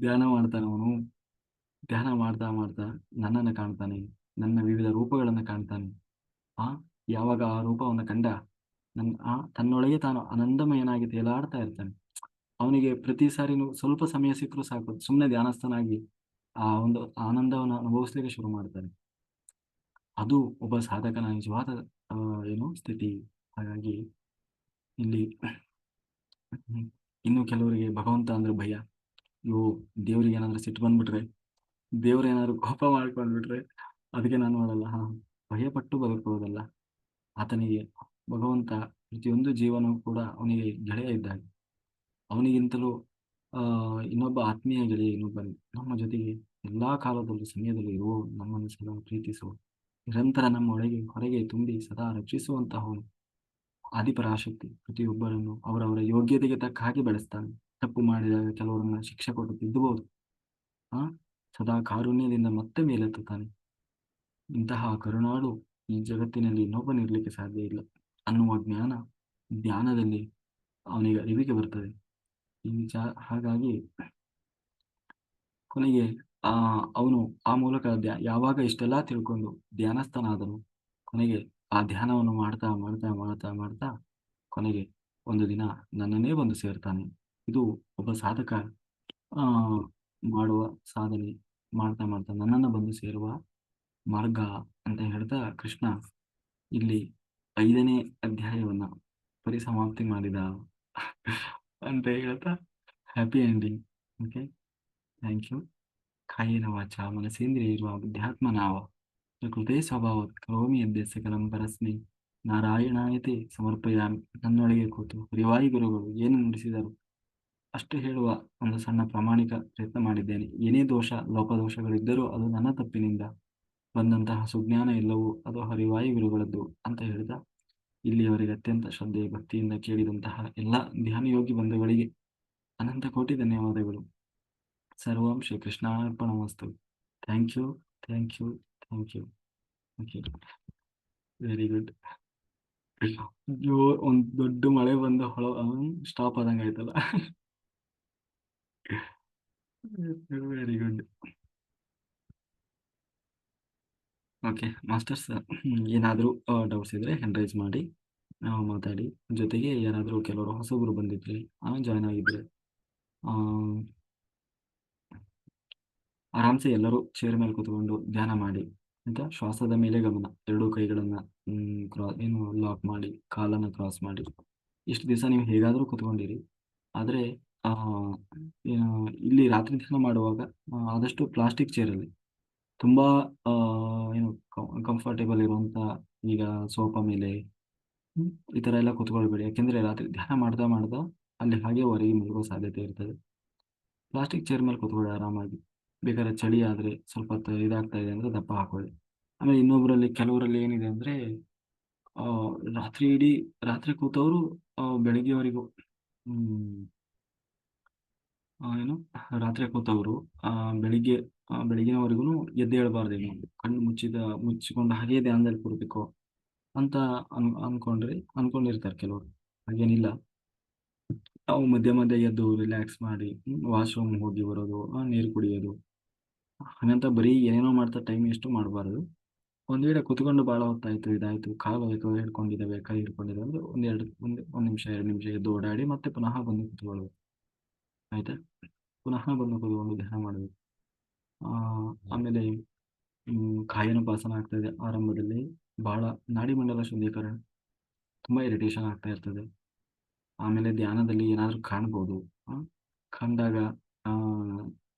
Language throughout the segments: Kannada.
ಧ್ಯಾನ ಮಾಡ್ತಾನೆ ಅವನು. ಧ್ಯಾನ ಮಾಡ್ತಾ ಮಾಡ್ತಾ ನನ್ನನ್ನು ಕಾಣ್ತಾನೆ. ನನ್ನ ವಿವಿಧ ರೂಪಗಳನ್ನು ಕಾಣ್ತಾನೆ. ಆ, ಯಾವಾಗ ಆ ರೂಪವನ್ನು ಕಂಡ? ನನ್ನ ಆ, ತನ್ನೊಳಗೆ ತಾನು ಆನಂದಮಯನಾಗಿ ತೇಲಾಡ್ತಾ ಇರ್ತಾನೆ. ಅವನಿಗೆ ಪ್ರತಿ ಸಾರಿನೂ ಸ್ವಲ್ಪ ಸಮಯ ಸಿಕ್ಕರೂ ಸಾಕು. ಸುಮ್ಮನೆ ಧ್ಯಾನಸ್ಥನಾಗಿ ಆ ಒಂದು ಆನಂದವನ್ನು ಅನುಭವಿಸ್ಲಿಕ್ಕೆ ಶುರು ಮಾಡ್ತಾನೆ. ಅದು ಒಬ್ಬ ಸಾಧಕನ ನಿಜವಾದ ಏನು ಸ್ಥಿತಿ. ಹಾಗಾಗಿ ಇಲ್ಲಿ ಇನ್ನು ಕೆಲವರಿಗೆ ಭಗವಂತ ಅಂದ್ರೆ ಭಯ. ಅಯ್ಯೋ ದೇವ್ರಿಗೆ ಏನಾದ್ರು ಸಿಟ್ಟು ಬಂದ್ಬಿಟ್ರೆ, ದೇವ್ರು ಏನಾದ್ರು ಕೋಪ ಮಾಡ್ಕೊಂಡ್ಬಿಟ್ರೆ ಅದಕ್ಕೆ ನಾನು ಮಾಡಲ್ಲ ಹಾ ಭಯಪಟ್ಟು ಬದುಕುವುದಲ್ಲ ಆತನಿಗೆ ಭಗವಂತ ಪ್ರತಿಯೊಂದು ಜೀವನವೂ ಕೂಡ ಅವನಿಗೆ ಗೆಳೆಯ ಇದ್ದಾಗ ಅವನಿಗಿಂತಲೂ, ಆ, ಇನ್ನೊಬ್ಬ ಆತ್ಮೀಯ ಗೆಳೆಯ ಇನ್ನೊಬ್ಬ ನಮ್ಮ ಜೊತೆಗೆ ಎಲ್ಲಾ ಕಾಲದಲ್ಲೂ, ಸಮಯದಲ್ಲಿ ಇರುವ ನಮ್ಮನ್ನು ಸದಾ ಪ್ರೀತಿಸುವ ನಿರಂತರ ನಮ್ಮ ಒಳಗೆ, ಹೊರಗೆ ತುಂಬಿ ಸದಾ ರಕ್ಷಿಸುವಂತಹವನು. ಆದಿಪರಾಶಕ್ತಿ ಪ್ರತಿಯೊಬ್ಬರನ್ನು ಅವರವರ ಯೋಗ್ಯತೆಗೆ ತಕ್ಕ ಹಾಗೆ ಬೆಳೆಸ್ತಾನೆ. ತಪ್ಪು ಮಾಡಿದಾಗ ಕೆಲವರನ್ನ ಶಿಕ್ಷೆ ಕೊಟ್ಟು ತಿದ್ದಬಹುದು ಆ? ಸದಾ ಕಾರುಣ್ಯದಿಂದ ಮತ್ತೆ ಮೇಲೆತ್ತುತ್ತಾನೆ. ಇಂತಹ ಕರುಣಾಳು ಈ ಜಗತ್ತಿನಲ್ಲಿ ಇನ್ನೊಬ್ಬನಿರ್ಲಿಕ್ಕೆ ಸಾಧ್ಯ ಇಲ್ಲ. ಅನ್ನುವ ಜ್ಞಾನ ಧ್ಯಾನದಲ್ಲಿ ಅವನಿಗೆ ಅರಿವಿಗೆ ಬರ್ತದೆ. ಈ ವಿಚಾರ ಹಾಗಾಗಿ ಕೊನೆಗೆ, ಆ, ಅವನು ಆ ಮೂಲಕ ಯಾವಾಗ ಇಷ್ಟೆಲ್ಲಾ ತಿಳ್ಕೊಂಡು ಧ್ಯಾನಸ್ಥನಾದನು, ಕೊನೆಗೆ ಆ ಧ್ಯಾನವನ್ನು ಮಾಡ್ತಾ ಮಾಡ್ತಾ ಮಾಡ್ತಾ ಮಾಡ್ತಾ ಕೊನೆಗೆ ಒಂದು ದಿನ ನನ್ನನ್ನೇ ಬಂದು ಸೇರ್ತಾನೆ. ಇದು ಒಬ್ಬ ಸಾಧಕ ಮಾಡುವ ಸಾಧನೆ ಮಾಡ್ತಾ ಮಾಡ್ತಾ ನನ್ನನ್ನು ಬಂದು ಸೇರುವ ಮಾರ್ಗ ಅಂತ ಹೇಳ್ತಾ ಕೃಷ್ಣ ಇಲ್ಲಿ ಐದನೇ ಅಧ್ಯಾಯವನ್ನ ಪರಿಸಮಾಪ್ತಿ ಮಾಡಿದ ಅಂತ ಹೇಳ್ತಾ happy ending okay thank you ಕಾಯಿನ ವಾಚ ಮನಸೇಂದ್ರಿಯೈರ್ವಾ ಬುದ್ಧ್ಯಾತ್ಮನಾವ ಪ್ರಕೃತೆ ಸ್ವಭಾವ ಕರೋಮಿ ಯದ್ಯ ಕಲಂ ಪರಸ್ಮಿ. ನಾರಾಯಣಾಯತೆ ಸಮರ್ಪಯಾಮಿ. ನನ್ನೊಳಗೆ ಕೂತು. ರಿವಾಯಿ ಗುರುಗಳು ಏನು ನುಡಿಸಿದರು? ಅಷ್ಟು ಹೇಳುವ ಒಂದು ಸಣ್ಣ ಪ್ರಾಮಾಣಿಕ ಪ್ರಯತ್ನ ಮಾಡಿದ್ದೇನೆ. ಏನೇ ದೋಷ, ಲೋಪದೋಷಗಳಿದ್ದರೂ ಅದು ನನ್ನ ತಪ್ಪಿನಿಂದ ಬಂದಂತಹ ಸುಜ್ಞಾನ ಇಲ್ಲವೋ, ಅದು ಹರಿವಾಯು ಗುರುಗಳದ್ದು ಅಂತ ಹೇಳಿದ ಇಲ್ಲಿಯವರೆಗೆ ಅತ್ಯಂತ ಶ್ರದ್ಧೆ ಭಕ್ತಿಯಿಂದ ಕೇಳಿದಂತಹ ಎಲ್ಲ ಧ್ಯಾನಯೋಗಿ ಬಂಧುಗಳಿಗೆ ಅನಂತ ಕೋಟಿ ಧನ್ಯವಾದಗಳು. ಸರ್ವಂ ಶ್ರೀ ಕೃಷ್ಣಾರ್ಪಣಮಸ್ತು. Thank you thank you thank you. Okay very good ಜೋ ಒಂದು ದೊಡ್ಡ ಮಳೆ ಬಂದು ಹೊಳ ಸ್ಟಾಪ್ ಆದಂಗೆ ಆಯ್ತಲ್ಲ ವೆರಿ ಗುಡ್ ಓಕೆ ಮಾಸ್ಟರ್ಸ್ ಏನಾದರೂ ಡೌಟ್ಸ್ ಇದ್ರೆ ಹ್ಯಾಂಡ್ ಮಾಡಿ ಮಾತಾಡಿ. ಜೊತೆಗೆ ಏನಾದರೂ ಕೆಲವರು ಹೊಸಬರು ಬಂದಿದ್ರೆ ಜಾಯ್ನ್ ಆಗಿದ್ರೆ ಆರಾಮ್ಸೆ ಎಲ್ಲರೂ ಚೇರ್ ಮೇಲೆ ಕೂತ್ಕೊಂಡು ಧ್ಯಾನ ಮಾಡಿ ಅಂತ ಶ್ವಾಸದ ಮೇಲೆ ಗಮನ, ಎರಡೂ ಕೈಗಳನ್ನ ಕ್ರಾ ಏನು ಲಾಕ್ ಮಾಡಿ, ಕಾಲನ್ನ ಕ್ರಾಸ್ ಮಾಡಿ. ಇಷ್ಟು ದಿವಸ ನೀವು ಹೇಗಾದರೂ ಕೂತ್ಕೊಂಡಿರಿ. ಆದರೆ ಇಲ್ಲಿ ರಾತ್ರಿ ಧ್ಯಾನ ಮಾಡುವಾಗ ಆದಷ್ಟು ಪ್ಲಾಸ್ಟಿಕ್ ಅಲ್ಲಿ ತುಂಬಾ ಏನು ಕಂಫರ್ಟೇಬಲ್ ಇರುವಂತ ಈಗ ಸೋಫಾ ಮೇಲೆ ಈ ತರ ಎಲ್ಲ ಕೂತ್ಕೊಳ್ಬೇಡಿ. ಯಾಕೆಂದ್ರೆ ರಾತ್ರಿ ಧ್ಯಾನ ಮಾಡ್ತಾ ಮಾಡ್ತಾ ಅಲ್ಲಿ ಹಾಗೆ ಹೊರಗೆ ಮುಳುಗುವ ಸಾಧ್ಯತೆ ಇರ್ತದೆ. ಪ್ಲಾಸ್ಟಿಕ್ ಚೇರ್ ಮೇಲೆ ಕೂತ್ಕೊಳ್ಳಿ ಆರಾಮಾಗಿ. ಬೇಕಾದ್ರೆ ಚಳಿ ಆದ್ರೆ ಸ್ವಲ್ಪ ಇದಾಗ್ತಾ ಇದೆ ಅಂದ್ರೆ ದಪ್ಪ ಹಾಕೊಳ್ಳಿ. ಆಮೇಲೆ ಇನ್ನೊಬ್ರಲ್ಲಿ ಕೆಲವರಲ್ಲಿ ಏನಿದೆ ಅಂದ್ರೆ, ಆ, ರಾತ್ರಿ ಇಡೀ, ರಾತ್ರಿ ಕೂತವರು ಬೆಳಿಗ್ಗೆವರೆಗೂ, ಹ್ಮ್ ಏನು? ರಾತ್ರಿ ಕೂತವರು ಬೆಳಿಗ್ಗೆ ಆ, ಎದ್ದು ಹೇಳಬಾರ್ದೇನು ಕಣ್ಣು ಮುಚ್ಚಿದ ಮುಚ್ಚಿಕೊಂಡು ಹಾಗೆ ಧ್ಯಾನದಲ್ಲಿ ಕೂರ್ಬೇಕು ಅಂತ ಅನ್ ಅನ್ಕೊಂಡ್ರೆ ಅನ್ಕೊಂಡಿರ್ತಾರೆ ಕೆಲವರು. ಹಾಗೇನಿಲ್ಲ. ನಾವು ಮಧ್ಯ ಮಧ್ಯ ಎದ್ದು ರಿಲ್ಯಾಕ್ಸ್ ಮಾಡಿ ವಾಶ್ರೂಮ್ ಹೋಗಿ ಬರೋದು ನೀರು ಕುಡಿಯೋದು. ಹಾಗಂತ ಬರೀ ಏನೇನೋ ಮಾಡ್ತಾ ಟೈಮ್ ಎಷ್ಟು ಮಾಡಬಾರ್ದು. ಒಂದ್ ವೇಳೆ ಕುತ್ಕೊಂಡು ಭಾಳ ಹೊತ್ತಾಯ್ತು ಇದಾಯ್ತು ಕಾಲು ಯಾಕೋ ಹಿಡ್ಕೊಂಡಿದ್ದಾವೆ ಕೈ ಹಿಡ್ಕೊಂಡಿದ್ದಾವೆ ಅಂದ್ರೆ ಒಂದೆರಡು ಒಂದು ಒಂದ್ ನಿಮಿಷ ಎರಡು ನಿಮಿಷ ಎದ್ದು ಓಡಾಡಿ ಮತ್ತೆ ಪುನಃ ಬಂದು ಕುತ್ಕೊಳ್ಬೇಕು ಆಯ್ತಾ? ಪುನಃ ಬಂದು ಕೂತ್ಕೊಂಡು ಧ್ಯಾನ ಮಾಡಬೇಕು. ಆ ಆಮೇಲೆ ಹ್ಮ್ ಕಾಯನೋಪಾಸನ ಆಗ್ತಾ ಇದೆ. ಆರಂಭದಲ್ಲಿ ಬಹಳ ನಾಡಿಮಂಡಲ ಶುದ್ಧೀಕರಣ ತುಂಬಾ ಇರಿಟೇಷನ್ ಆಗ್ತಾ ಇರ್ತದೆ. ಆಮೇಲೆ ಧ್ಯಾನದಲ್ಲಿ ಏನಾದರೂ ಕಾಣ್ಬೋದು ಕಂಡಾಗ ಆ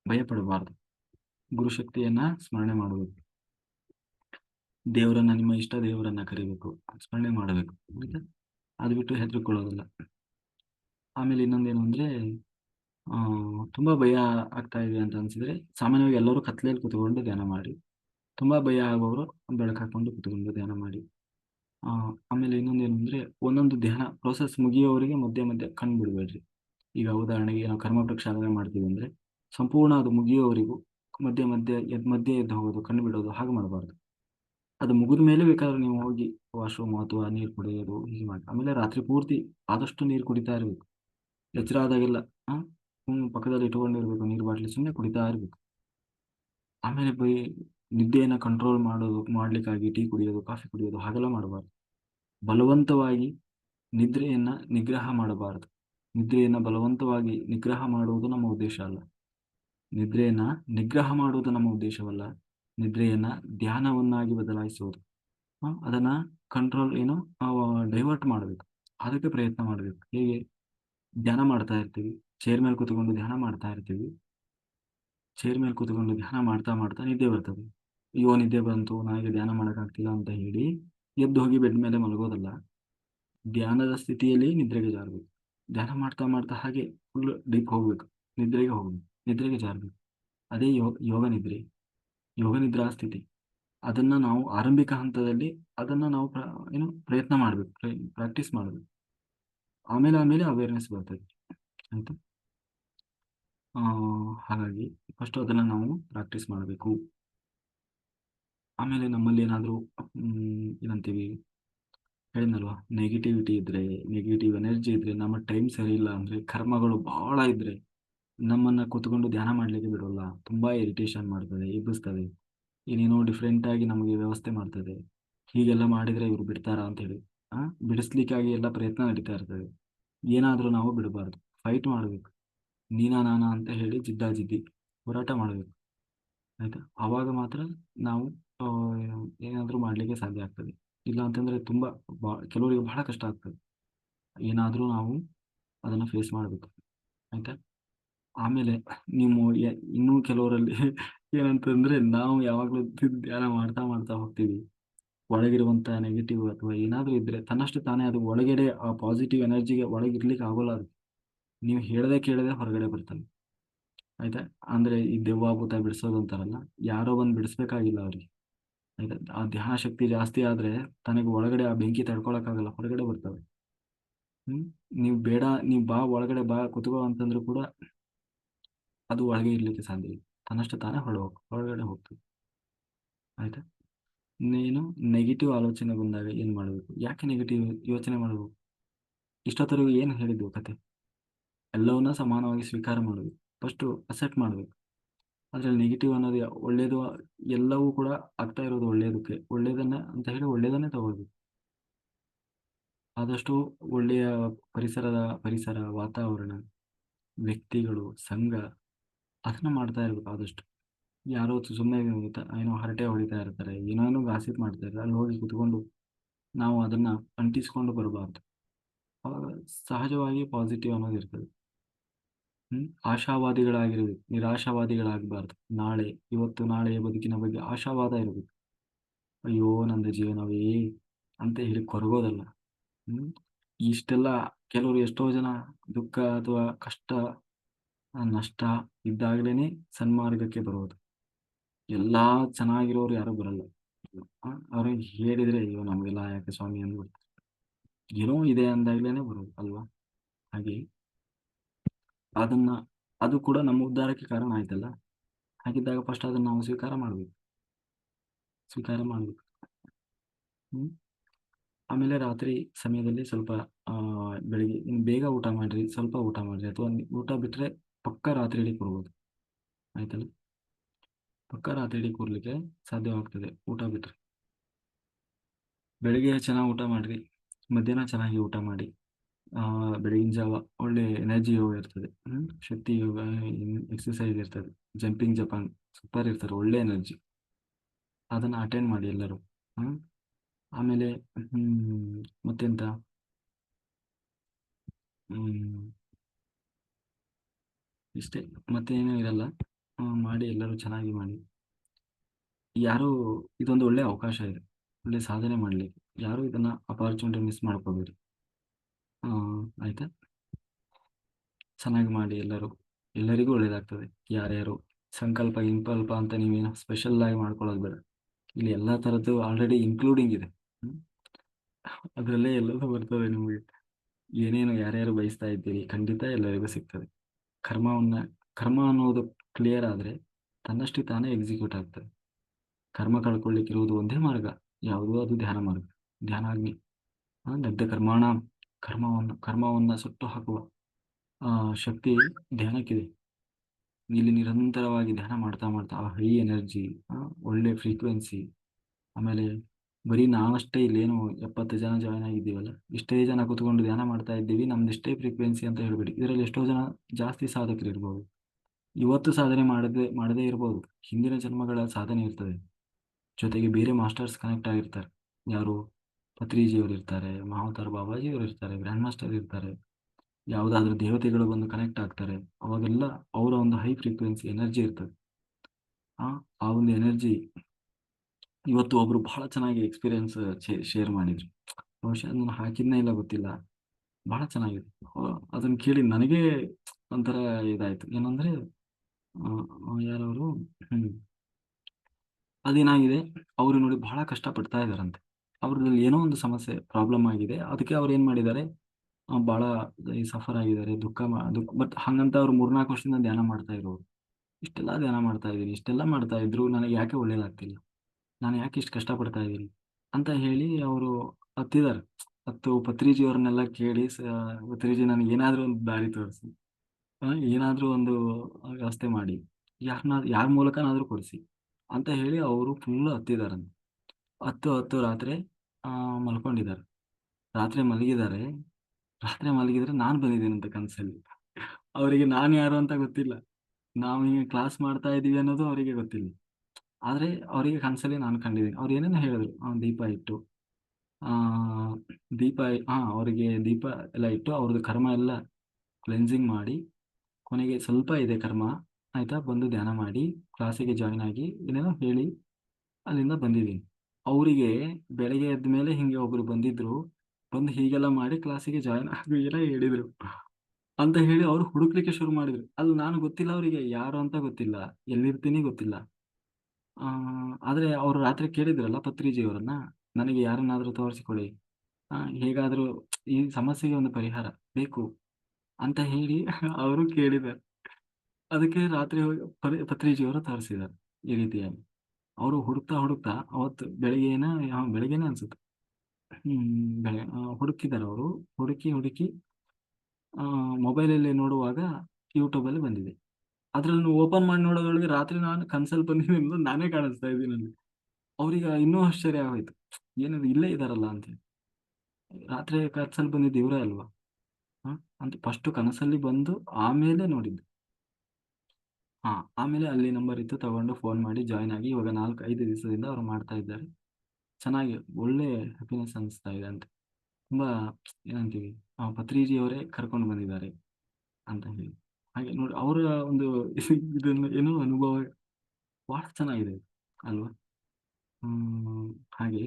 ಭಯ ಪಡಬಾರ್ದು ಗುರುಶಕ್ತಿಯನ್ನ ಸ್ಮರಣೆ ಮಾಡಬೇಕು. ದೇವರನ್ನ ನಿಮ್ಮ ಇಷ್ಟ ದೇವರನ್ನ ಕರಿಬೇಕು. ಸ್ಮರಣೆ ಮಾಡಬೇಕು. ಆಯ್ತಾ? ಅದು ಬಿಟ್ಟು ಹೆದರ್ಕೊಳ್ಳೋದಿಲ್ಲ. ಆಮೇಲೆ ಇನ್ನೊಂದೇನು ಅಂದ್ರೆ ತುಂಬಾ ಭಯ ಆಗ್ತಾ ಇದೆ ಅಂತ ಅನ್ಸಿದ್ರೆ ಸಾಮಾನ್ಯವಾಗಿ ಎಲ್ಲರೂ ಕತ್ಲೆಯಲ್ಲಿ ಕುತ್ಕೊಂಡು ಧ್ಯಾನ ಮಾಡಿ ತುಂಬ ಭಯ ಆಗುವವರು ಬೆಳಕು ಹಾಕೊಂಡು ಕುತ್ಕೊಂಡು ಧ್ಯಾನ ಮಾಡಿ ಆಮೇಲೆ ಇನ್ನೊಂದೇನು ಅಂದ್ರೆ, ಒಂದೊಂದು ಧ್ಯಾನ ಪ್ರೋಸೆಸ್ ಮುಗಿಯೋವರೆಗೆ ಮಧ್ಯೆ ಮಧ್ಯೆ ಕಣ್ಣು ಬಿಡಬೇಡ್ರಿ ಈಗ ಉದಾಹರಣೆಗೆ ನಾವು ಕರ್ಮ ಪ್ರಕ್ಷಾಲನೆ ಮಾಡ್ತೀವಿ ಅಂದ್ರೆ, ಸಂಪೂರ್ಣ ಅದು ಮುಗಿಯೋವರೆಗೂ ಮಧ್ಯೆ ಮಧ್ಯೆ ಎದ್, ಮಧ್ಯೆ ಎದ್ದು ಹೋಗೋದು, ಕಣ್ಣು ಬಿಡೋದು ಹಾಗೆ ಮಾಡಬಾರ್ದು. ಅದು ಮುಗಿದ ಮೇಲೆ ಬೇಕಾದ್ರೆ ನೀವು ಹೋಗಿ ವಾಶ್ರೂಮ್ ಅಥವಾ ನೀರು ಕುಡಿಯೋದು ಹೀಗೆ ಮಾಡಿ. ಆಮೇಲೆ ರಾತ್ರಿ ಪೂರ್ತಿ ಆದಷ್ಟು ನೀರು ಕುಡಿತಾ ಇರಬೇಕು. ಎಚ್ಚರ ಆದಾಗೆಲ್ಲ ಪಕ್ಕದಲ್ಲಿ ಇಟ್ಕೊಂಡಿರ್ಬೇಕು ನೀರು ಬಾಟ್ಲಿ ಸುಮ್ಮನೆ ಕುಡಿತಾ ಇರ್ಬೇಕು. ಆಮೇಲೆ ಬೈ ನಿದ್ದೆಯನ್ನು ಕಂಟ್ರೋಲ್ ಮಾಡೋದು, ಮಾಡ್ಲಿಕ್ಕಾಗಿ ಟೀ ಕುಡಿಯೋದು, ಕಾಫಿ ಕುಡಿಯೋದು, ಹಾಗೆಲ್ಲ ಮಾಡಬಾರ್ದು. ಬಲವಂತವಾಗಿ ನಿದ್ರೆಯನ್ನ ನಿಗ್ರಹ ಮಾಡಬಾರದು. ನಿದ್ರೆಯನ್ನ ಬಲವಂತವಾಗಿ ನಿಗ್ರಹ ಮಾಡುವುದು ನಮ್ಮ ಉದ್ದೇಶ ಅಲ್ಲ. ನಿದ್ರೆಯನ್ನ ನಿಗ್ರಹ ಮಾಡುವುದು ನಮ್ಮ ಉದ್ದೇಶವಲ್ಲ. ನಿದ್ರೆಯನ್ನ ಧ್ಯಾನವನ್ನಾಗಿ ಬದಲಾಯಿಸುವುದು. ಅದನ್ನು ಕಂಟ್ರೋಲ್ ಏನು ಡೈವರ್ಟ್ ಮಾಡಬೇಕು. ಅದಕ್ಕೆ ಪ್ರಯತ್ನ ಮಾಡಬೇಕು. ಹೇಗೆ? ಧ್ಯಾನ ಮಾಡ್ತಾ ಇರ್ತೀವಿ. ಚೇರ್ ಮೇಲೆ ಕೂತ್ಕೊಂಡು ಧ್ಯಾನ ಮಾಡ್ತಾ ಇರ್ತೀವಿ. ಚೇರ್ ಮೇಲೆ ಕೂತ್ಕೊಂಡು ಧ್ಯಾನ ಮಾಡ್ತಾ ಮಾಡ್ತಾ ನಿದ್ದೆ ಬರ್ತದೆ. ಅಯ್ಯೋ, ನಿದ್ದೆ ಬಂತು ನನಗೆ ಧ್ಯಾನ ಮಾಡೋಕ್ಕಾಗ್ತಿಲ್ಲ ಅಂತ ಹೇಳಿ ಎದ್ದು ಹೋಗಿ ಬೆಡ್ ಮೇಲೆ ಮಲಗೋದಲ್ಲ. ಧ್ಯಾನದ ಸ್ಥಿತಿಯಲ್ಲಿ ನಿದ್ರೆಗೆ ಜಾರಬೇಕು. ಧ್ಯಾನ ಮಾಡ್ತಾ ಮಾಡ್ತಾ ಹಾಗೆ ಫುಲ್ ಡೀಪ್ ಹೋಗ್ಬೇಕು. ನಿದ್ರೆಗೆ ಹೋಗ್ಬೇಕು. ನಿದ್ರೆಗೆ ಜಾರಬೇಕು. ಅದೇ ಯೋಗ ಯೋಗ ನಿದ್ರೆ. ಯೋಗ ನಿದ್ರಾ ಸ್ಥಿತಿ. ಅದನ್ನ ನಾವು ಆರಂಭಿಕ ಹಂತದಲ್ಲಿ ಅದನ್ನ ನಾವು ಏನು ಪ್ರಯತ್ನ ಮಾಡಬೇಕು. ಪ್ರಾಕ್ಟೀಸ್ ಮಾಡಬೇಕು. ಆಮೇಲೆ ಆಮೇಲೆ ಅವೇರ್ನೆಸ್ ಬರ್ತದೆ. ಆಯ್ತಾ? ಹಾಗಾಗಿ ಫಸ್ಟ್ ಅದನ್ನ ನಾವು ಪ್ರಾಕ್ಟೀಸ್ ಮಾಡಬೇಕು. ಆಮೇಲೆ ನಮ್ಮಲ್ಲಿ ಏನಾದರೂ ಏನಂತೀವಿ? ಹೇಳಿದ್ನಲ್ವಾ? ನೆಗೆಟಿವಿಟಿ ಇದ್ರೆ ನೆಗೆಟಿವ್ ಎನರ್ಜಿ ಇದ್ರೆ, ನಮ್ಮ ಟೈಮ್ ಸರಿ ಇಲ್ಲ ಅಂದ್ರೆ, ಕರ್ಮಗಳು ಬಹಳ ಇದ್ರೆ, ನಮ್ಮನ್ನ ಕೂತ್ಕೊಂಡು ಧ್ಯಾನ ಮಾಡ್ಲಿಕ್ಕೆ ಬಿಡೋಲ್ಲ. ತುಂಬಾ ಇರಿಟೇಷನ್ ಮಾಡ್ತದೆ, ಎಬ್ಬಿಸ್ತದೆ. ಏನೇನೋ ಡಿಫ್ರೆಂಟಾಗಿ ನಮಗೆ ವ್ಯವಸ್ಥೆ ಮಾಡ್ತದೆ. ಹೀಗೆಲ್ಲ ಮಾಡಿದ್ರೆ ಇವರು ಬಿಡ್ತಾರಾ ಅಂತ ಹೇಳಿ. ಬಿಡಿಸ್ಲಿಕ್ಕೆ ಬಿಡಿಸ್ಲಿಕ್ಕಾಗಿ ಎಲ್ಲ ಪ್ರಯತ್ನ ನಡೀತಾ ಇರ್ತದೆ. ಏನಾದ್ರೂ ನಾವು ಬಿಡಬಾರ್ದು. ಫೈಟ್ ಮಾಡಬೇಕು. ನೀನಾ ನಾನಾ ಅಂತ ಹೇಳಿ ಜಿದ್ದಾಜಿದ್ದಿ ಹೋರಾಟ ಮಾಡಬೇಕು. ಆಯ್ತಾ? ಆವಾಗ ಮಾತ್ರ ನಾವು ಏನಾದರೂ ಮಾಡ್ಲಿಕ್ಕೆ ಸಾಧ್ಯ ಆಗ್ತದೆ. ಇಲ್ಲ ಅಂತಂದ್ರೆ ತುಂಬಾ ಬಾ, ಕೆಲವರಿಗೆ ಬಹಳ ಕಷ್ಟ ಆಗ್ತದೆ. ಏನಾದ್ರೂ ನಾವು ಅದನ್ನ ಫೇಸ್ ಮಾಡಬೇಕು. ಆಯ್ತಾ? ಆಮೇಲೆ ನಿಮ್ಮ ಇನ್ನೂ ಕೆಲವರಲ್ಲಿ ಏನಂತಂದ್ರೆ ನಾವು ಯಾವಾಗಲೂ ಧ್ಯಾನ ಮಾಡ್ತಾ ಮಾಡ್ತಾ ಹೋಗ್ತೀವಿ. ಒಳಗಿರುವಂತ ನೆಗೆಟಿವ್ ಅಥವಾ ಏನಾದ್ರೂ ಇದ್ರೆ ತನ್ನಷ್ಟು ತಾನೇ ಅದು ಒಳಗಡೆ ಆ ಪಾಸಿಟಿವ್ ಎನರ್ಜಿಗೆ ಒಳಗಿರ್ಲಿಕ್ಕೆ ಆಗೋಲ್ಲ ಅದು. ನೀವು ಹೇಳದೆ ಕೇಳದೆ ಹೊರಗಡೆ ಬರ್ತಾನೆ. ಆಯ್ತಾ? ಅಂದ್ರೆ ಈ ದೆವ್ವ ಭೂತ ಬಿಡಿಸೋದು ಅಂತಾರಲ್ಲ, ಯಾರೋ ಬಂದು ಬಿಡಿಸ್ಬೇಕಾಗಿಲ್ಲ ಅವ್ರಿಗೆ. ಆಯ್ತಾ? ಆ ಧ್ಯಾನ ಶಕ್ತಿ ಜಾಸ್ತಿ ಆದ್ರೆ ತನಗೆ ಒಳಗಡೆ ಆ ಬೆಂಕಿ ತಡ್ಕೊಳಕ್ಕಾಗಲ್ಲ, ಹೊರಗಡೆ ಬರ್ತವೆ. ನೀವು ಬೇಡ, ನೀವು ಬಾ, ಒಳಗಡೆ ಬಾ, ಕುತ್ಕೋ ಅಂತಂದ್ರು ಕೂಡ ಅದು ಒಳಗೆ ಇರ್ಲಿಕ್ಕೆ ಸಾಧ್ಯ ಇಲ್ಲ. ತನ್ನಷ್ಟು ತಾನೇ ಹೊರ ಹೊರಗಡೆ ಹೋಗ್ತದೆ ಆಯ್ತಾ? ನೀನು ನೆಗೆಟಿವ್ ಆಲೋಚನೆ ಬಂದಾಗ ಏನ್ ಮಾಡಬೇಕು? ಯಾಕೆ ನೆಗೆಟಿವ್ ಯೋಚನೆ ಮಾಡಬೇಕು? ಇಷ್ಟೊತ್ತರೆಗೂ ಏನು ಹೇಳಿದ್ವು ಕತೆ? ಎಲ್ಲವನ್ನ ಸಮಾನವಾಗಿ ಸ್ವೀಕಾರ ಮಾಡಬೇಕು. ಫಸ್ಟ್ ಅಸೆಪ್ಟ್ ಮಾಡಬೇಕು. ಅದ್ರಲ್ಲಿ ನೆಗೆಟಿವ್ ಅನ್ನೋದು ಒಳ್ಳೇದು, ಎಲ್ಲವೂ ಕೂಡ ಆಗ್ತಾ ಇರೋದು ಒಳ್ಳೇದಕ್ಕೆ. ಒಳ್ಳೇದನ್ನ ಅಂತ ಹೇಳಿ ಒಳ್ಳೇದನ್ನೇ ತಗೊಳ್ಬೇಕು. ಆದಷ್ಟು ಒಳ್ಳೆಯ ಪರಿಸರದ, ಪರಿಸರ, ವಾತಾವರಣ, ವ್ಯಕ್ತಿಗಳು, ಸಂಘ ಅದನ್ನ ಮಾಡ್ತಾ ಇರ್ಬೇಕು ಆದಷ್ಟು. ಯಾರೋ ಸುಮ್ಮನೆ ಏನೋ ಹರಟೆ ಹೊಡಿತಾ ಇರ್ತಾರೆ ಏನೇನೋ ಗಾಸಿಪ್ ಮಾಡ್ತಾ ಇರ್ತಾರೆ, ಅಲ್ಲಿ ಹೋಗಿ ಕುತ್ಕೊಂಡು ನಾವು ಅದನ್ನ ಅಂಟಿಸ್ಕೊಂಡು ಬರಬಾರ್ದು. ಅವಾಗ ಸಹಜವಾಗಿ ಪಾಸಿಟಿವ್ ಅನ್ನೋದು ಇರ್ತದೆ. ಹ್ಮ್ ನಿರಾಶಾವಾದಿಗಳಾಗಬಾರ್ದು. ನಾಳೆ, ಇವತ್ತು ನಾಳೆಯ ಬದುಕಿನ ಬಗ್ಗೆ ಆಶಾವಾದ ಇರಬೇಕು. ಅಯ್ಯೋ ನನ್ನ ಜೀವನವೇ ಅಂತ ಹೇಳಿ ಕೊರಗೋದಲ್ಲ. ಇಷ್ಟೆಲ್ಲ ಕೆಲವರು ಎಷ್ಟೋ ಜನ ದುಃಖ ಅಥವಾ ಕಷ್ಟ ನಷ್ಟ ಇದ್ದಾಗಲೇನೆ ಸನ್ಮಾರ್ಗಕ್ಕೆ ಬರೋದು. ಎಲ್ಲಾ ಚೆನ್ನಾಗಿರೋರು ಯಾರು ಬರಲ್ಲ. ಅವ್ರಿಗೆ ಹೇಳಿದ್ರೆ, ಅಯ್ಯೋ, ನಮಗೆಲ್ಲ ಯಾಕೆ ಸ್ವಾಮಿ? ಅಂದ್ಬಿಡ್ತಾರೆ ಏನೋ ಇದೆ ಅಂದಾಗ್ಲೇನೆ ಬರೋದು, ಅಲ್ವಾ? ಹಾಗೆ ಅದನ್ನ, ಅದು ಕೂಡ ನಮ್ಮ ಉದ್ಧಾರಕ್ಕೆ ಕಾರಣ ಆಯ್ತಲ್ಲ? ಹಾಗಿದ್ದಾಗ ಫಸ್ಟ್ ಅದನ್ನ ನಾವು ಸ್ವೀಕಾರ ಮಾಡ್ಬೇಕು. ಸ್ವೀಕಾರ ಮಾಡ್ಬೇಕು. ಆಮೇಲೆ ರಾತ್ರಿ ಸಮಯದಲ್ಲಿ ಸ್ವಲ್ಪ ಬೆಳಿಗ್ಗೆ ಬೇಗ ಊಟ ಮಾಡ್ರಿ, ಸ್ವಲ್ಪ ಊಟ ಮಾಡ್ರಿ, ಅಥವಾ ಊಟ ಬಿಟ್ರೆ ಪಕ್ಕ ರಾತ್ರಿ ಇಡೀ ಕೊಡ್ಬೋದು ಆಯ್ತಲ್ಲ? ಪಕ್ಕ ರಾತ್ರಿ ಇಡೀ ಕೂರ್ಲಿಕ್ಕೆ ಸಾಧ್ಯವಾಗ್ತದೆ ಊಟ ಬಿಟ್ರೆ. ಬೆಳಿಗ್ಗೆ ಚೆನ್ನಾಗಿ ಊಟ ಮಾಡ್ರಿ, ಮಧ್ಯಾಹ್ನ ಚೆನ್ನಾಗಿ ಊಟ ಮಾಡಿ. ಬೆಳಗಿನ ಜಾವ ಒಳ್ಳೆ ಎನರ್ಜಿ ಯೋಗ ಇರ್ತದೆ. ಶಕ್ತಿ ಯೋಗ ಎಕ್ಸಸೈಸ್ ಇರ್ತದೆ. ಜಂಪಿಂಗ್ ಜಪಾನ್ ಸೂಪರ್ ಇರ್ತಾರೆ ಒಳ್ಳೆ ಎನರ್ಜಿ ಅದನ್ನ ಅಟೆಂಡ್ ಮಾಡಿ ಎಲ್ಲರೂ. ಹ್ಮ್, ಆಮೇಲೆ ಮತ್ತೆಂತ? ಹ್ಮ್, ಇಷ್ಟೇ. ಮತ್ತೇನೂ ಇರಲ್ಲ. ಮಾಡಿ ಎಲ್ಲರೂ ಚೆನ್ನಾಗಿ ಮಾಡಿ. ಯಾರು ಇದೊಂದು ಒಳ್ಳೆ ಅವಕಾಶ ಇದೆ. ಒಳ್ಳೆ ಸಾಧನೆ ಮಾಡ್ಲಿಕ್ಕೆ. ಯಾರು ಇದನ್ನ ಅಪಾರ್ಚುನಿಟಿ ಮಿಸ್ ಮಾಡ್ಕೋಬೇಡಿ. ಆಯ್ತಾ ಚೆನ್ನಾಗಿ ಮಾಡಿ ಎಲ್ಲರೂ, ಎಲ್ಲರಿಗೂ ಒಳ್ಳೇದಾಗ್ತದೆ. ಯಾರ್ಯಾರು ಸಂಕಲ್ಪ ಇಂಕಲ್ಪ ಅಂತ ನೀವೇನು ಸ್ಪೆಷಲ್ ಆಗಿ ಮಾಡ್ಕೊಳ್ಳೋದು ಬೇಡ. ಇಲ್ಲಿ ಎಲ್ಲಾ ತರದ್ದು ಆಲ್ರೆಡಿ ಇನ್ಕ್ಲೂಡಿಂಗ್ ಇದೆ. ಅದರಲ್ಲೇ ಎಲ್ಲದೂ ಬರ್ತದೆ ನಿಮಗೆ. ಏನೇನು ಯಾರ್ಯಾರು ಬಯಸ್ತಾ ಇದ್ದೀರಿ ಖಂಡಿತ ಎಲ್ಲರಿಗೂ ಸಿಗ್ತದೆ. ಕರ್ಮವನ್ನ, ಕರ್ಮ ಅನ್ನೋದು ಕ್ಲಿಯರ್ ಆದ್ರೆ ತನ್ನಷ್ಟು ತಾನೇ ಎಕ್ಸಿಕ್ಯೂಟ್ ಆಗ್ತದೆ. ಕರ್ಮ ಕಳ್ಕೊಳ್ಳಿಕ್ಕಿರುವುದು ಒಂದೇ ಮಾರ್ಗ, ಯಾವುದೋ ಅದು ಧ್ಯಾನ ಮಾರ್ಗ. ಧ್ಯಾನ ಆಗ್ನಿ ದಗ್ಧ ಕರ್ಮಾಣ ಕರ್ಮವನ್ನ, ಕರ್ಮವನ್ನು ಸುಟ್ಟು ಹಾಕುವ ಶಕ್ತಿ ಧ್ಯಾನಕ್ಕಿದೆ. ಇಲ್ಲಿ ನಿರಂತರವಾಗಿ ಧ್ಯಾನ ಮಾಡ್ತಾ ಮಾಡ್ತಾ ಆ ಹೈ ಎನರ್ಜಿ ಒಳ್ಳೆ ಫ್ರೀಕ್ವೆನ್ಸಿ ಆಮೇಲೆ ಬರೀ ನಾವಷ್ಟೇ ಇಲ್ಲೇನು ಎಪ್ಪತ್ತು ಜನ ಜಾಯ್ನ್ ಆಗಿದ್ದೀವಲ್ಲ, ಇಷ್ಟೇ ಜನ ಕೂತ್ಕೊಂಡು ಧ್ಯಾನ ಮಾಡ್ತಾ ಇದ್ದೀವಿ ನಮ್ದು ಇಷ್ಟೇ ಫ್ರೀಕ್ವೆನ್ಸಿ ಅಂತ ಹೇಳ್ಬೇಡಿ. ಇದರಲ್ಲಿ ಎಷ್ಟೋ ಜನ ಜಾಸ್ತಿ ಸಾಧಕರು ಇರ್ಬೋದು. ಇವತ್ತು ಸಾಧನೆ ಮಾಡದೆ, ಮಾಡದೇ ಇರ್ಬೋದು. ಹಿಂದಿನ ಜನ್ಮಗಳ ಸಾಧನೆ ಇರ್ತದೆ. ಜೊತೆಗೆ ಬೇರೆ ಮಾಸ್ಟರ್ಸ್ ಕನೆಕ್ಟ್ ಆಗಿರ್ತಾರೆ. ಯಾರು? ಪತ್ರಿಜಿಯವರು ಇರ್ತಾರೆ ಮಹಾವತಾರ್ ಬಾಬಾಜಿಯವರು ಇರ್ತಾರೆ ಗ್ರ್ಯಾಂಡ್ ಮಾಸ್ಟರ್ ಇರ್ತಾರೆ, ಯಾವುದಾದ್ರೂ ದೇವತೆಗಳು ಬಂದು ಕನೆಕ್ಟ್ ಆಗ್ತಾರೆ, ಅವಾಗೆಲ್ಲ ಅವರ ಒಂದು ಹೈ ಫ್ರೀಕ್ವೆನ್ಸಿ ಎನರ್ಜಿ ಇರ್ತದೆ. ಆ ಆ ಒಂದು ಎನರ್ಜಿ ಇವತ್ತು ಒಬ್ರು ಬಹಳ ಚೆನ್ನಾಗಿ ಎಕ್ಸ್ಪೀರಿಯನ್ಸ್ ಶೇರ್ ಮಾಡಿದ್ರು. ಬಹುಶಃ ನಾನು ಹಾಕಿದ್ನೇ ಇಲ್ಲ ಗೊತ್ತಿಲ್ಲ. ಬಹಳ ಚೆನ್ನಾಗಿದೆ. ಅದನ್ನ ಕೇಳಿ ನನಗೆ ಒಂಥರ ಇದಾಯ್ತು. ಏನಂದ್ರೆ ಯಾರವರು ಅದೇನಾಗಿದೆ, ಅವರು ನೋಡಿ ಬಹಳ ಕಷ್ಟ ಪಡ್ತಾ ಇದಾರಂತೆ ಅವ್ರದ್ರಲ್ಲಿ ಏನೋ ಒಂದು ಸಮಸ್ಯೆ ಪ್ರಾಬ್ಲಮ್ ಆಗಿದೆ. ಅದಕ್ಕೆ ಅವ್ರು ಏನು ಮಾಡಿದ್ದಾರೆ? ಈ ಸಫರ್ ಆಗಿದ್ದಾರೆ. ದುಃಖ ದುಃಖ ಬಟ್ ಹಂಗಂತ ಅವ್ರು ಮೂರ್ನಾಲ್ಕು ವರ್ಷದಿಂದ ಧ್ಯಾನ ಮಾಡ್ತಾ ಇರೋರು. ಇಷ್ಟೆಲ್ಲ ಧ್ಯಾನ ಮಾಡ್ತಾ ಇದ್ದೀನಿ. ಇಷ್ಟೆಲ್ಲ ಮಾಡ್ತಾ ಇದ್ರು ನನಗೆ ಯಾಕೆ ಒಳ್ಳೇದಾಗ್ತಿಲ್ಲ? ನಾನು ಯಾಕೆ ಇಷ್ಟು ಕಷ್ಟಪಡ್ತಾ ಇದ್ದೀನಿ? ಅಂತ ಹೇಳಿ ಅವರು ಹತ್ತಿದ್ದಾರೆ. ಹತ್ತು ಪತ್ರಿಜಿಯವ್ರನ್ನೆಲ್ಲ ಕೇಳಿ ಪತ್ರಿಜಿ ನನಗೆ ಏನಾದರೂ ಒಂದು ದಾರಿ ತೋರಿಸಿ ಏನಾದರೂ ಒಂದು ವ್ಯವಸ್ಥೆ ಮಾಡಿ ಯಾರನ್ನ ಯಾರ ಮೂಲಕನಾದರೂ ಕೊಡಿಸಿ ಅಂತ ಹೇಳಿ ಅವರು ಫುಲ್ ಹತ್ತಿದಾರಂತೆ. ಹತ್ತು ಹತ್ತು ರಾತ್ರಿ ಮಲ್ಕೊಂಡಿದ್ದಾರೆ. ರಾತ್ರಿ ಮಲಗಿದ್ದಾರೆ. ರಾತ್ರಿ ಮಲಗಿದ್ರೆ ನಾನು ಬಂದಿದ್ದೀನಿ ಅಂತ ಕನಸಲ್ಲಿ. ಅವರಿಗೆ ನಾನು ಯಾರು ಅಂತ ಗೊತ್ತಿಲ್ಲ. ನಾವು ಹಿಂಗೆ ಕ್ಲಾಸ್ ಮಾಡ್ತಾ ಇದ್ದೀವಿ ಅನ್ನೋದು ಅವರಿಗೆ ಗೊತ್ತಿಲ್ಲ. ಆದರೆ ಅವರಿಗೆ ಕನಸಲ್ಲಿ ನಾನು ಕಂಡಿದ್ದೀನಿ. ಅವ್ರು ಏನೇನೋ ಹೇಳಿದ್ರು. ದೀಪ ಇಟ್ಟು ದೀಪ ಹಾಂ, ಅವರಿಗೆ ದೀಪ ಎಲ್ಲ ಇಟ್ಟು ಅವ್ರದ್ದು ಕರ್ಮ ಎಲ್ಲ ಕ್ಲೆನ್ಸಿಂಗ್ ಮಾಡಿ, ಕೊನೆಗೆ ಸ್ವಲ್ಪ ಇದೆ ಕರ್ಮ, ಆಯಿತಾ? ಬಂದು ಧ್ಯಾನ ಮಾಡಿ ಕ್ಲಾಸಿಗೆ ಜಾಯಿನ್ ಆಗಿ, ಏನೇನೋ ಹೇಳಿ ಅಲ್ಲಿಂದ ಬಂದಿದ್ದೀನಿ. ಅವರಿಗೆ ಬೆಳಗ್ಗೆ ಎದ್ದ ಮೇಲೆ ಹಿಂಗೆ ಒಬ್ರು ಬಂದಿದ್ರು, ಬಂದು ಹೀಗೆಲ್ಲ ಮಾಡಿ ಕ್ಲಾಸಿಗೆ ಜಾಯಿನ್ ಆಗಿಲ್ಲ ಹೇಳಿದ್ರು. ಅಂತ ಹೇಳಿ ಅವ್ರು ಹುಡುಕ್ಲಿಕ್ಕೆ ಶುರು ಮಾಡಿದ್ರು. ಅಲ್ಲಿ ನಾನು ಗೊತ್ತಿಲ್ಲ ಅವರಿಗೆ, ಯಾರು ಅಂತ ಗೊತ್ತಿಲ್ಲ, ಎಲ್ಲಿರ್ತೀನಿ ಗೊತ್ತಿಲ್ಲ. ಆ, ಆದ್ರೆ ಅವರು ರಾತ್ರಿ ಕೇಳಿದ್ರಲ್ಲ ಪತ್ರಿಜಿಯವರನ್ನ ನನಗೆ ಯಾರನ್ನಾದ್ರೂ ತೋರಿಸಿಕೊಳ್ಳಿ ಹೇಗಾದ್ರೂ ಈ ಸಮಸ್ಯೆಗೆ ಒಂದು ಪರಿಹಾರ ಬೇಕು. ಅಂತ ಹೇಳಿ ಅವರು ಕೇಳಿದ್ದಾರೆ. ಅದಕ್ಕೆ ರಾತ್ರಿ ಹೋಗಿ ಪತ್ರಿಜಿಯವರು ತೋರಿಸಿದ್ದಾರೆ ಈ ರೀತಿಯಾಗಿ. ಅವರು ಹುಡುಕ್ತಾ ಹುಡುಕ್ತಾ ಅವತ್ತು ಬೆಳಿಗ್ಗೆನ ಬೆಳಿಗ್ಗೆನೆ ಅನ್ಸುತ್ತೆ. ಬೆಳೆ ಹುಡುಕಿದ್ದಾರೆ ಅವರು. ಹುಡುಕಿ ಹುಡುಕಿ ಮೊಬೈಲಲ್ಲಿ ನೋಡುವಾಗ ಯೂಟ್ಯೂಬಲ್ಲಿ ಬಂದಿದೆ. ಅದ್ರಲ್ಲಿ ಓಪನ್ ಮಾಡಿ ನೋಡೋದ್ರೊಳಗೆ ರಾತ್ರಿ ನಾನು ಕನ್ಸಲ್ ಬಂದಿದ್ದೀನಿ ನಾನೇ ಕಾಣಿಸ್ತಾ ಇದ್ದೀನಿ ಅಲ್ಲಿ. ಅವ್ರಿಗೆ ಇನ್ನೂ ಆಶ್ಚರ್ಯ ಆಗೋಯ್ತು. ಏನಿದು, ಇಲ್ಲೇ ಇದಾರಲ್ಲ ಅಂತೇಳಿ ರಾತ್ರಿ ಕನ್ಸಲ್ಲಿ ಬಂದಿದ್ದು ಇವರೇ ಅಲ್ವಾ? ಅಂತ ಫಸ್ಟ್ ಕನಸಲ್ಲಿ ಬಂದು ಆಮೇಲೆ ನೋಡಿದ್ದು. ಹಾ, ಆಮೇಲೆ ಅಲ್ಲಿ ನಂಬರ್ ಇತ್ತು, ತಗೊಂಡು ಫೋನ್ ಮಾಡಿ ಜಾಯ್ನ್ ಆಗಿ ಇವಾಗ ನಾಲ್ಕು ಐದು ದಿವಸದಿಂದ ಅವ್ರು ಮಾಡ್ತಾ ಇದ್ದಾರೆ. ಚೆನ್ನಾಗಿ, ಒಳ್ಳೆ ಹ್ಯಾಪಿನೆಸ್ ಅನಿಸ್ತಾ ಇದೆ ಅಂತ. ತುಂಬಾ ಏನಂತೀವಿ ಪತ್ರಿಜಿ ಅವರೇ ಕರ್ಕೊಂಡು ಬಂದಿದ್ದಾರೆ ಅಂತ ಹೇಳಿ. ಹಾಗೆ ನೋಡಿ, ಅವರ ಒಂದು ಇದನ್ನು ಏನೋ ಅನುಭವ ಭಾಳ ಚೆನ್ನಾಗಿದೆ ಅಲ್ವಾ? ಹಾಗೆ.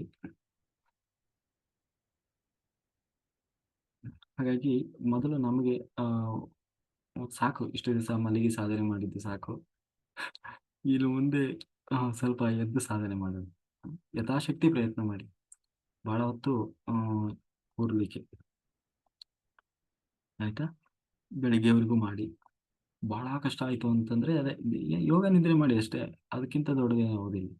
ಹಾಗಾಗಿ ಮೊದಲು ನಮಗೆ ಸಾಕು ಇಷ್ಟು ದಿವಸ ಮಲಗಿ ಸಾಧನೆ ಮಾಡಿದ್ದು ಸಾಕು. ಇಲ್ಲಿ ಮುಂದೆ ಸ್ವಲ್ಪ ಎದ್ದು ಸಾಧನೆ ಮಾಡೋದು. ಯಥಾಶಕ್ತಿ ಪ್ರಯತ್ನ ಮಾಡಿ. ಬಹಳ ಹೊತ್ತು ಕೂರ್ಲಿಕ್ಕೆ. ಆಯ್ತಾ? ಬೆಳಿಗ್ಗೆವರೆಗೂ ಮಾಡಿ. ಬಹಳ ಕಷ್ಟ ಆಯ್ತು ಅಂತಂದ್ರೆ ಅದೇ ಯೋಗ ನಿದ್ರೆ ಮಾಡಿ ಅಷ್ಟೇ. ಅದಕ್ಕಿಂತ ದೊಡ್ಡದೇ ಹೋಗಿಲ್ಲ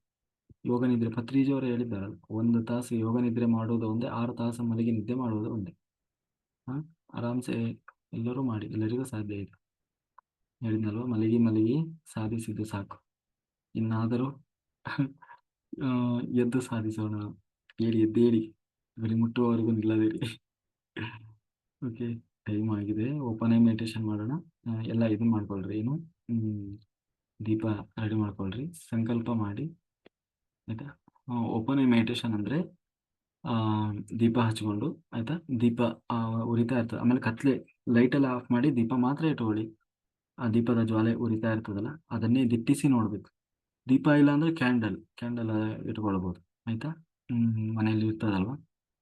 ಯೋಗ ನಿದ್ರೆ, ಪತ್ರಿಜಿ ಅವರು ಹೇಳಿದ್ದಾರಲ್ಲ ಒಂದು ತಾಸು ಯೋಗ ನಿದ್ರೆ ಮಾಡೋದು ಒಂದೇ, ಆರು ತಾಸು ಮಲಗಿ ನಿದ್ದೆ ಮಾಡೋದು ಒಂದೇ. ಹಾ ಆರಾಮ್ಸೆ ಎಲ್ಲರೂ ಮಾಡಿ, ಎಲ್ಲರಿಗೂ ಸಾಧ್ಯ ಇದೆ. ಹೇಳಿದ್ನಲ್ವ ಮಲಗಿ ಮಲಗಿ ಸಾಧಿಸಿದ್ದು ಸಾಕು. ಇನ್ನಾದರೂ ಎದ್ದು ಸಾಧಿಸೋಣ. ಹೇಳಿ ಎದ್ದೇಳಿ ಗುರಿ ಮುಟ್ಟುವವರೆಗೂ ನಿಲ್ಲದಿರಿ. ಓಕೆ ಟೈಮ್ ಆಗಿದೆ. ಓಪನ್ ಐ ಮೆಡಿಟೇಷನ್ ಮಾಡೋಣ. ಎಲ್ಲ ಇದನ್ನ ಮಾಡ್ಕೊಳ್ರಿ ಏನು? ದೀಪ ರೆಡಿ ಮಾಡ್ಕೊಳ್ರಿ. ಸಂಕಲ್ಪ ಮಾಡಿ. ಆಯ್ತಾ? ಓಪನ್ ಐ ಮೆಡಿಟೇಷನ್ ಅಂದ್ರೆ, ಆ, ದೀಪ ಹಚ್ಕೊಂಡು, ಆಯ್ತಾ? ದೀಪ ಉರಿತಾ ಇರ್ತದೆ. ಆಮೇಲೆ ಕತ್ಲೆ ಲೈಟ್ ಎಲ್ಲ ಆಫ್ ಮಾಡಿ ದೀಪ ಮಾತ್ರ ಇಟ್ಕೊಳ್ಳಿ. ಆ ದೀಪದ ಜ್ವಾಲೆ ಉರಿತಾ ಇರ್ತದಲ್ಲ, ಅದನ್ನೇ ದಿಟ್ಟಿಸಿ ನೋಡ್ಬೇಕು. ದೀಪ ಇಲ್ಲ ಅಂದ್ರೆ ಕ್ಯಾಂಡಲ್ ಕ್ಯಾಂಡಲ್ ಇಟ್ಕೊಳ್ಬೋದು. ಆಯ್ತಾ? ಮನೆಯಲ್ಲಿ ಇರ್ತದಲ್ವಾ?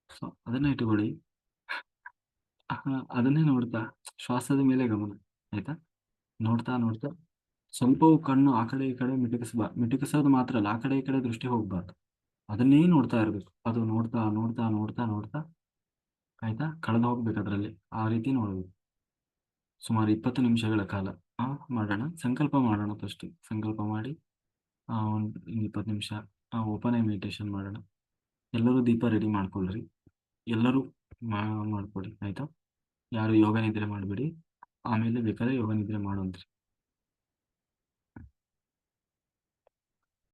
ಸೊ ಅದನ್ನ ಇಟ್ಕೊಳ್ಳಿ. ಅದನ್ನೇ ನೋಡ್ತಾ, ಶ್ವಾಸದ ಮೇಲೆ ಗಮನ, ಆಯ್ತಾ? ನೋಡ್ತಾ ನೋಡ್ತಾ, ಸ್ವಲ್ಪವೂ ಕಣ್ಣು ಆ ಕಡೆ ಈ ಕಡೆ ಮಿಟುಕಿಸ್ಬಾ, ಮಿಟುಕಿಸೋದು ಮಾತ್ರ ಅಲ್ಲ, ಆ ಕಡೆ ಈ ಕಡೆ ದೃಷ್ಟಿ ಹೋಗ್ಬಾರ್ದು. ಅದನ್ನೇ ನೋಡ್ತಾ ಇರ್ಬೇಕು. ಅದು ನೋಡ್ತಾ ನೋಡ್ತಾ ನೋಡ್ತಾ ನೋಡ್ತಾ ಆಯ್ತಾ? ಕಳೆದು ಹೋಗ್ಬೇಕು ಅದರಲ್ಲಿ. ಆ ರೀತಿ ನೋಡಬೇಕು. ಸುಮಾರು ಇಪ್ಪತ್ತು ನಿಮಿಷಗಳ ಕಾಲ. ಆ, ಮಾಡೋಣ. ಸಂಕಲ್ಪ ಮಾಡೋಣ ಫಸ್ಟ್ ಸಂಕಲ್ಪ ಮಾಡಿ ಒಂದು ಇಪ್ಪತ್ತು ನಿಮಿಷ. ಓಪನ್ ಐ ಮೆಡಿಟೇಷನ್ ಮಾಡೋಣ. ಎಲ್ಲರೂ ದೀಪ ರೆಡಿ ಮಾಡ್ಕೊಳ್ರಿ ಎಲ್ಲರೂ ಮಾಡ್ಕೊಡಿ ಆಯ್ತಾ? ಯಾರು ಯೋಗ ನಿದ್ರೆ ಮಾಡಬೇಡಿ. ಆಮೇಲೆ ಬೇಕಾದ್ರೆ ಯೋಗ ನಿದ್ರೆ ಮಾಡುವಂತ್ರಿ.